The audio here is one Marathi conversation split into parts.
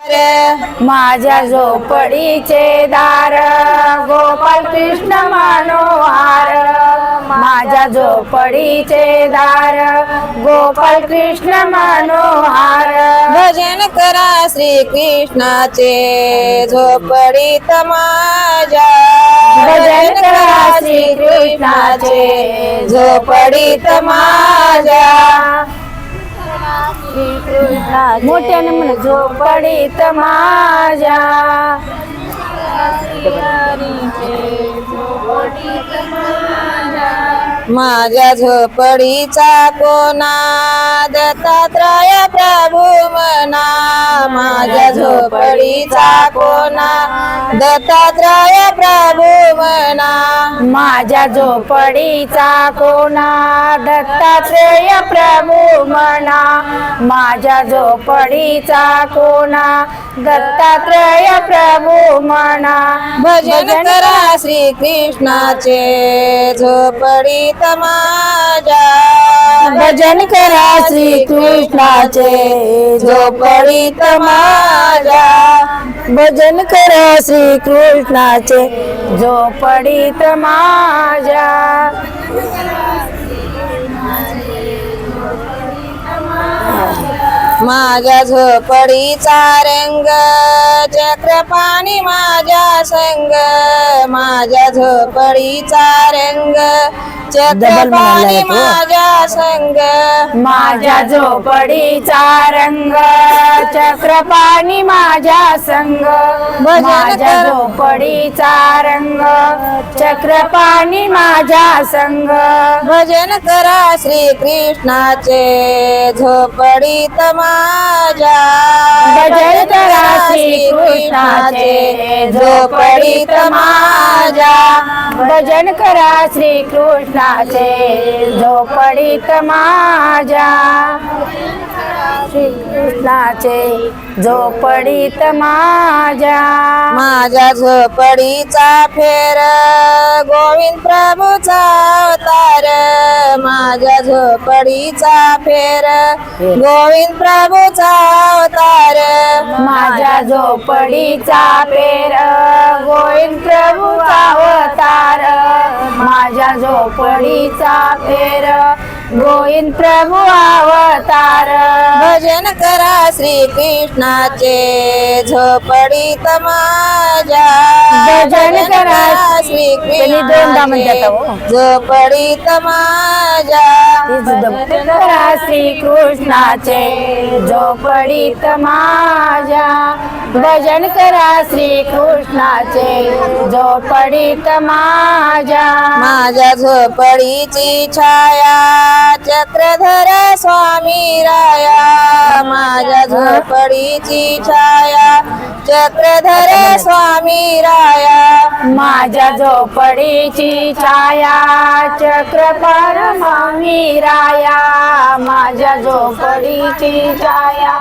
माझ्या झोपडीचे दार गोपाल कृष्ण मनोहार. माझ्या झोपडीचे दार गोपाल कृष्ण मनोहार. भजन करा श्री कृष्णाचे झोपडीत माझ्या. भजन करा श्री कृष्णाचे झोपडीत माझ्या. मोठ्याने म्हण झोपडीत माझ्या माझ्या झोपडीचा कोणा दत्तात्रय प्रभू मना माझ्या झोपडीचा कोणा दत्तात्रय प्रभू मना माझ्या झोपडीचा कोणा दत्तात्रेय प्रभू म्हणा. माझ्या झोपडीचा कोणा दत्तात्रेय प्रभू म्हणा. भजन करा श्री कृष्णाचे झोपडीत माझ्या. भजन करा श्री कृष्णाचे झोपडीत माझ्या. भजन करा श्री कृष्णाचे झोपडीत माझ्या. माझ्या झोपडीचा रंग चक्रपाणी माझ्या संग. माझ्या झोपडीचा रंग चक्रपाणी माझ्या संग. माझ्या झोपडीचा रंग चक्रपाणी माझ्या संग. माझ्या झोपडीचा रंग चक्रपाणी माझ्या संग. भजन करा श्री कृष्णाचे झोपडीत माझ्या भजन करा श्री कृष्णाचे झोपडीत माझ्या. भजन करा श्री कृष्णाचे झोपडीत माझ्या. कृष्णाचे झोपडीत माझ्या. माझ्या झोपडीचा फेर गोविंद प्रभूचा अवतार. माझ्या झोपडीचा फेर गोविंद प्रभूचा अवतार. माझ्या झोपडीचा पेर गोविंद प्रभूचा अवतार. माझ्या झोपडीचा पेर गोविंद प्रभू अवतार। भजन करा श्री कृष्णाचे झोपडीत माझ्या। भजन करा श्री त्यांनी दोनदा म्हणतात अहो. झोपडीत माझ्या भजन करा श्री कृष्णाचे झोपडीत माझ्या. भजन करा श्री कृष्णाचे झोपडीत माझ्या. माझ्या झोपडीची छाया चक्रधर स्वामी राया. माझ्या झोपडीची छाया चक्रधर स्वामी राया माझ्या झोपडीची छाया चक्रपार मामी राया माझ्या झोपडीची छाया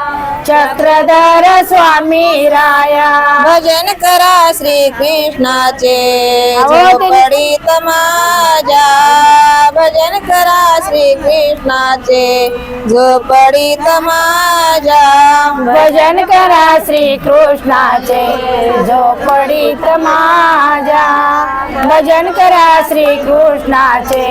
चक्रधर स्वामी राया भजन करा श्री कृष्णाचे झोपडीत माझ्या. भजन करा श्री कृष्णाचे झोपडीत माझ्या. भजन करा श्री कृष्णाचे झोपडीत माझ्या. भजन करा श्री कृष्णाचे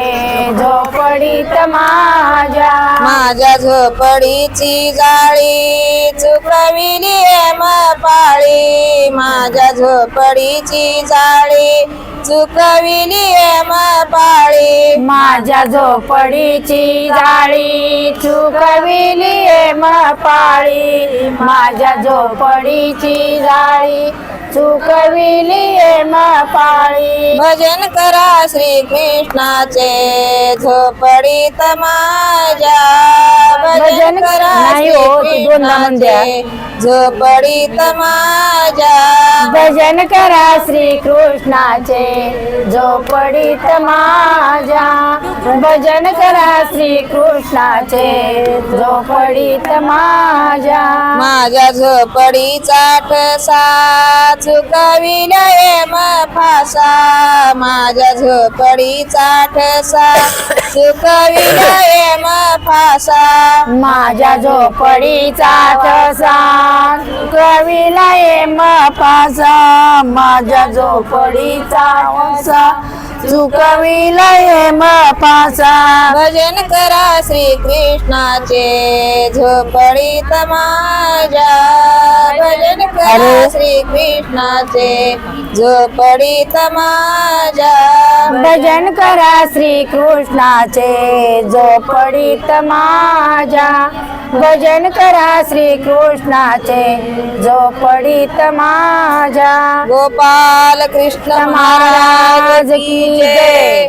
झोपडीत माझ्या. माझ्या झोपडीची जाळी चुकविली म पाळी. माझ्या झोपडीची जाळी चुकविली म पाळी. माझ्या झोपडीची जाळी चुकविली म पाळी. माझ्या झोपडीची जाळी चुकविली म पाळी. भजन करा श्री कृष्णाचे झोपडीत माझ्या श्री झोपडीत माझ्या. भजन करा श्री कृष्णाचे झोपडीत माझ्या. भजन करा श्री कृष्णाचे झोपडीत माझ्या. माझ्या झोपडीचा ठसा चुकविला म फासा माझ्या झोपडीचा ठसा चुकविला म फासा. माझ्या झोपडीचा ठसा कविला म पासा माझ्या झोपडीचा ठसा चुकविला भजन करा श्री कृष्णाचे झोपडीत माझ्या. भजन अरे. श्री कृष्णाचे झोपडीत माझ्या. भजन करा श्री कृष्णाचे झोपडीत माझ्या. भजन करा श्री कृष्णाचे झोपडीत माझ्या. गोपाल कृष्ण महाराज की जय.